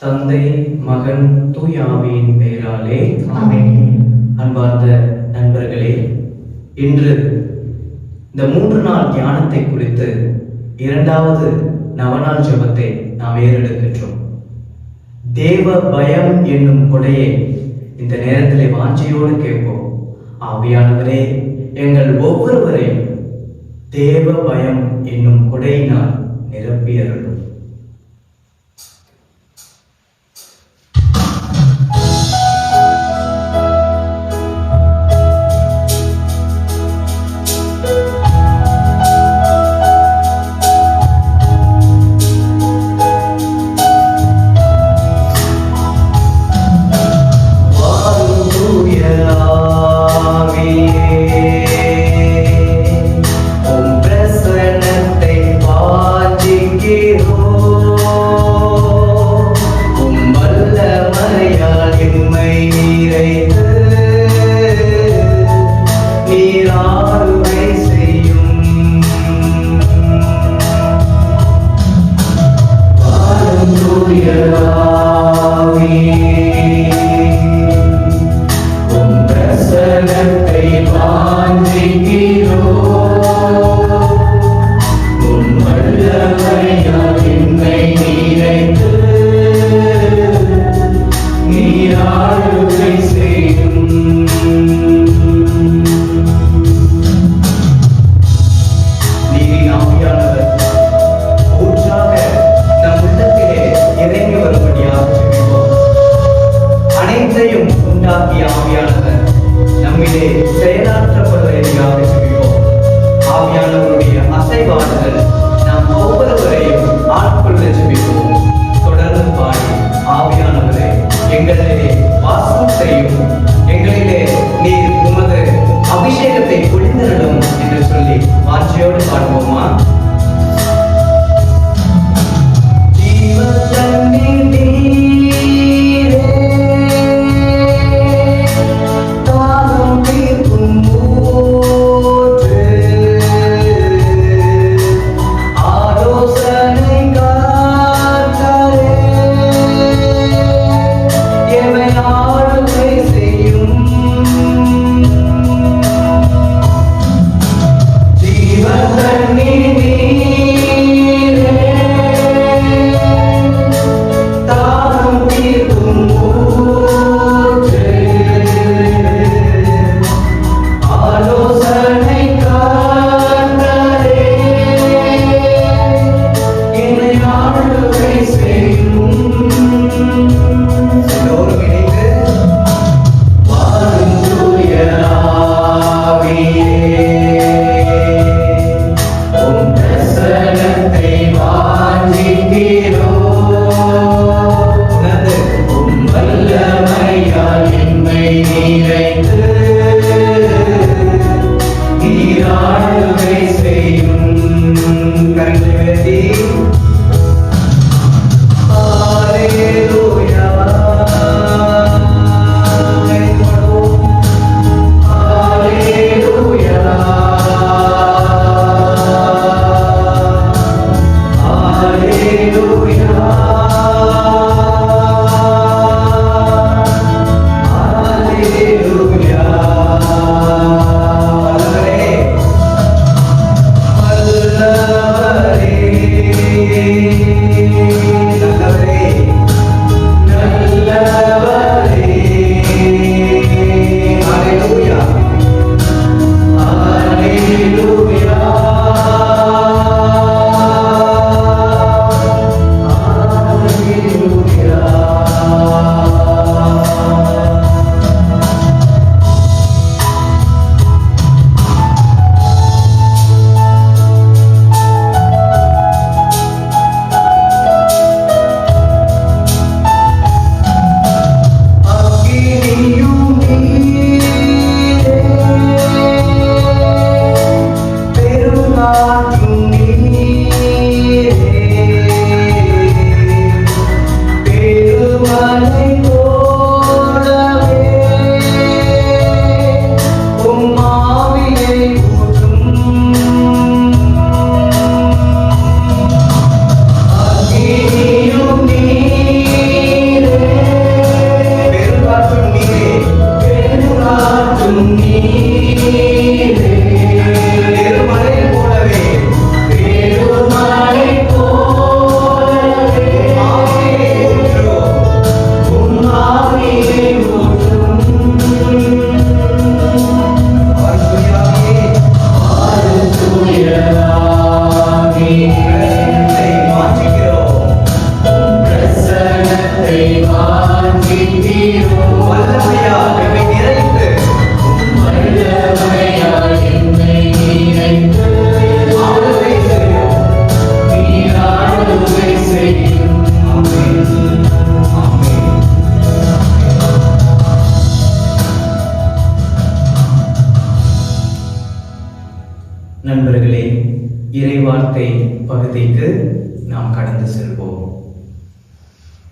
தந்தை மகன் தூயாவியின் பெயராலே அன்பார்ந்த நண்பர்களே இன்று இந்த மூன்று நாள் தியானத்தை குறித்து இரண்டாவது நவநாள் ஜெபத்தை நாம் ஏறெடுக்கின்றோம். தேவ பயம் என்னும் கொடையை இந்த நேரத்திலே வாஞ்சையோடு கேட்போம். ஆவியானவரே எங்கள் ஒவ்வொருவரையும் தேவ பயம் என்னும் கொடையினால் நிரப்பியருளும்.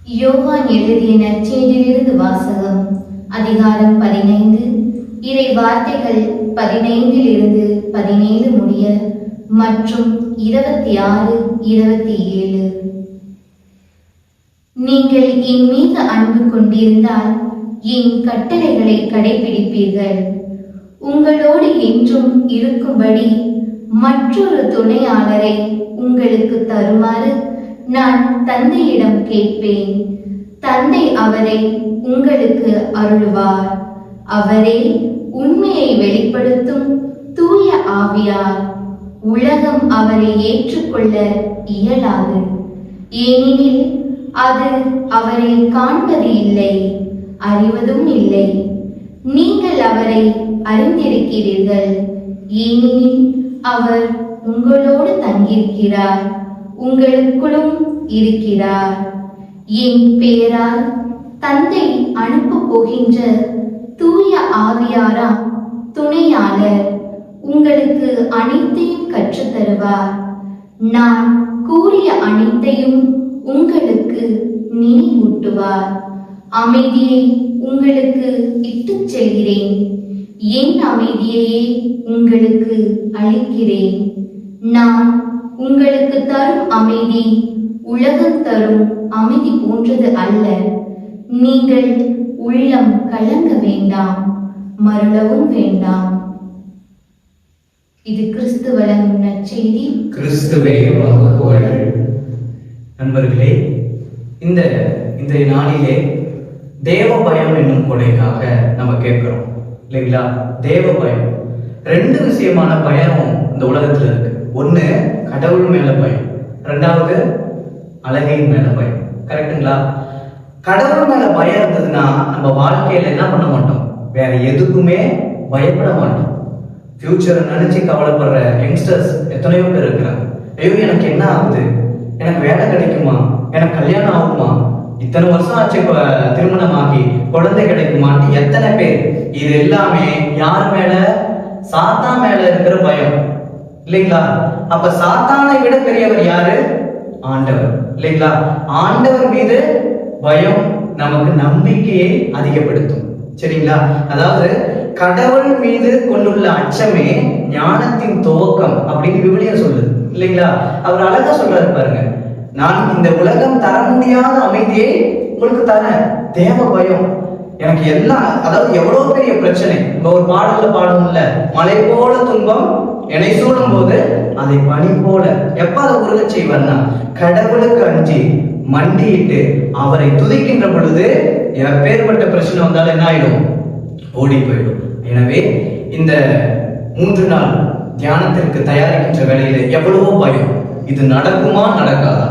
யோவான் எழுதிய நற்செய்தியிலிருந்து வாசகம் அதிகாரம் பதினைந்து. இறை வார்த்தைகள் பதினைந்தில் இருந்து பதினேழு முடிய மற்றும் இருபத்தி ஆறு இருபத்தி ஏழு நீங்கள் என் மீது அன்பு கொண்டிருந்தால் என் கட்டளைகளை கடைபிடிப்பீர்கள். உங்களோடு என்றும் இருக்கும்படி மற்றொரு துணையாளரை உங்களுக்கு தருமாறு நான் தந்தையிடம் கேட்பேன். தந்தை அவரை உங்களுக்கு அருள்வார். அவரே உண்மையை வெளிப்படுத்தும் தூய ஆவியார். உலகம் அவரை ஏற்றுக்கொள்ள இயலாது. ஏனெனில் அது அவரை காண்பது இல்லை அறிவதும் இல்லை. நீங்கள் அவரை அறிந்திருக்கிறீர்கள். ஏனெனில் அவர் உங்களோடு தங்கியிருக்கிறார். உங்களுக்குள்ளும் இருக்கிறார். என் பேரால் தந்தை அனுப்பப் போகின்ற தூய ஆவியாரா துணையாளர் உங்களுக்கு அனைத்தையும் கற்றுத் தருவார். நான் கூறிய அனைத்தையும் உங்களுக்கு நினைவூட்டுவார். அமைதியை உங்களுக்கு இட்டு செல்கிறேன். என் அமைதியையே உங்களுக்கு அளிக்கிறேன். நான் உங்களுக்கு தரும் அமைதி உலகம் தரும் அமைதி போன்றது அல்ல. நீங்கள் உள்ளம் கலங்க வேண்டாம் மருளவும் வேண்டாம். இது கிறிஸ்து வழங்கும் நற்செய்தி கிறிஸ்துவே நண்பர்களே இந்த இந்த நாளிலே தேவ பயம் என்னும் கொடைக்காக நம்ம கேட்கிறோம் இல்லைங்களா? தேவ பயம். ரெண்டு விஷயமான பயம் இந்த உலகத்துல இருக்கு. ஒன்னு கடவுள் மேல பயம். ரெண்டாவது அழகையின் மேல பயம். கரெக்டுங்களா? கடவுள் மேல பயம் இருந்ததுன்னா நம்ம வாழ்க்கையில என்ன பண்ண மாட்டோம்? வேற எதுக்குமே பயப்பட மாட்டோம். ஃபியூச்சரை நினைச்சு கவலைப்படுற யங்ஸ்டர்ஸ் எத்தனையோ பேர் இருக்கிறாங்க. ஐயோ எனக்கு என்ன ஆகுது? எனக்கு வேலை கிடைக்குமா? எனக்கு கல்யாணம் ஆகுமா? இத்தனை வருஷம் ஆச்சு திருமணம் ஆகி குழந்தை கிடைக்குமான்னு எத்தனை பேர்? இது எல்லாமே யார் மேல? சாத்தா மேல இருக்கிற இல்லைங்களா? அப்ப சாத்தானை விட பெரியவர் யாரு? ஆண்டவர். இல்லைங்களா? ஆண்டவர் மீது பயம் நமக்கு நம்பிக்கையை அதிகப்படுத்தும். சரிங்களா? அதாவது கடவுள் மீது கொண்டுள்ள அச்சமே ஞானத்தின் துவக்கம் அப்படின்னு விவிலியம் சொல்லுது. இல்லைங்களா? அவர் அழகா சொல்றாரு பாருங்க. நான் இந்த உலகம் தர முடியாத அமைதியை உங்களுக்கு தரேன். தேவ பயம். எனக்கு எல்லாம் அதாவது எவ்வளவு பெரிய பிரச்சனை இப்போ ஒரு பாடல்ல பாடணும்ல. மலை போல துன்பம் என்னை சூடும் போது அதை பனி போல. எப்ப அதை உருக செய்வார்னா கடவுளுக்கு அஞ்சி மண்டியிட்டு அவரை துதிக்கின்ற பொழுது எப்பேற்பட்ட பிரச்சனை வந்தாலும் என்ன ஆயிடும்? ஓடி போயிடும். எனவே இந்த மூன்று நாள் தியானத்திற்கு தயாரிக்கின்ற வேலையில எவ்வளவோ பயம். இது நடக்குமா நடக்காதா?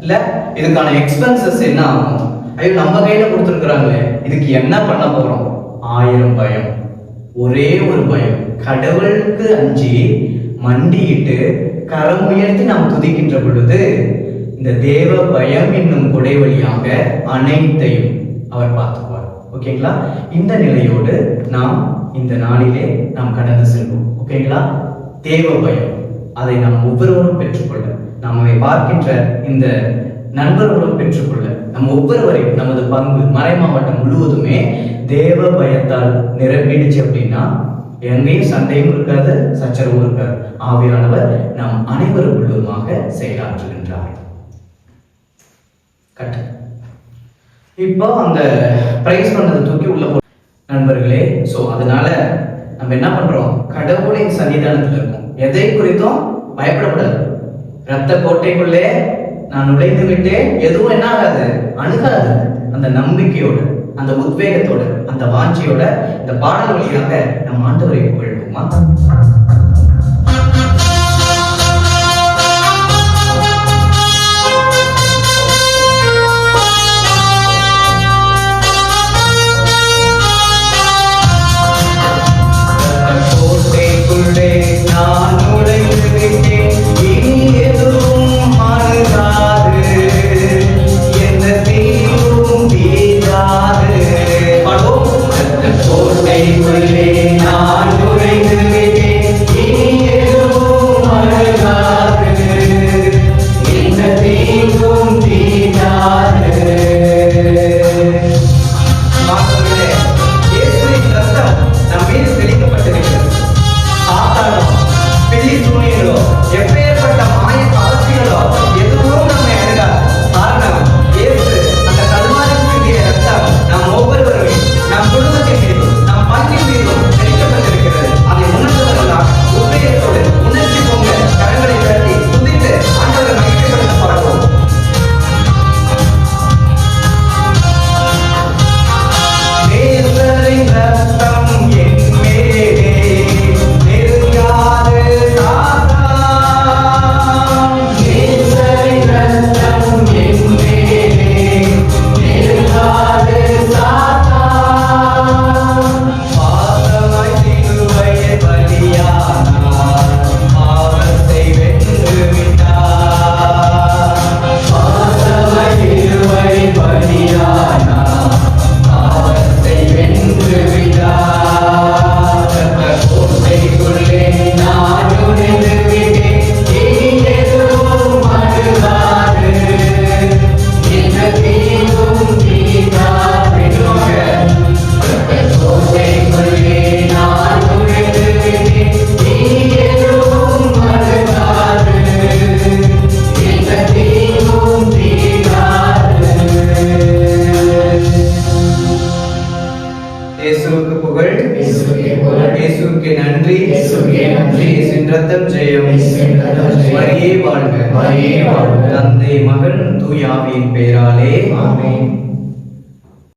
இல்ல இதுக்கான எக்ஸ்பென்சஸ் என்ன ஆகும்? ஐயோ நம்ம கையில கொடுத்துருக்குறாங்களே. இதுக்கு என்ன பண்ண போறோம்? ஆயிரம் பயம். ஒரே ஒரு பயம். கடவுளுக்கு அஞ்சு மண்டியிட்டு கரம் உயர்த்தி நாம் துதிக்கின்ற பொழுது இந்த தேவ பயம் என்னும் கொடை வழியாக அனைத்தையும் அவர் பார்த்துக்குவார். ஓகேங்களா? இந்த நிலையோடு நாம் இந்த நாளிலே நாம் கடந்து செல்வோம். ஓகேங்களா? தேவ பயம். அதை நாம் ஒவ்வொருவரும் பெற்றுக்கொள்ள. நாம் அதை பார்க்கின்ற இந்த நண்பர்களும் பெற்றுக்கொள்ள நம் ஒவ்வொருவரையும் நமது பங்கு மறை மாவட்டம் முழுவதுமே தேவ பயத்தால் நிரம்பிடுச்சு அப்படின்னா எங்கேயும் சண்டையும் இருக்காது சச்சரவும் இருக்காது. ஆவியானவர் நம் அனைவருக்குள்ளுமாக செயலாற்றுகின்றார். கட்டு இப்போ அந்த பிரைஸ் பண்ணதை தூக்கி உள்ள போ நண்பர்களே ஸோ அதனால நம்ம என்ன பண்றோம்? கடவுளின் சன்னிதானத்தில் இருக்கும். எதை குறித்தும் பயப்படக்கூடாது. ரத்த கோட்டைக்குள்ளே நான் நுழைந்து விட்டேன் எதுவும் என்ன ஆகாது அணுகாது. அந்த நம்பிக்கையோட அந்த உத்வேகத்தோட அந்த வாஞ்சியோட இந்த பாடல் வழியாக நம் ஆண்டவரை புகழ்வோமா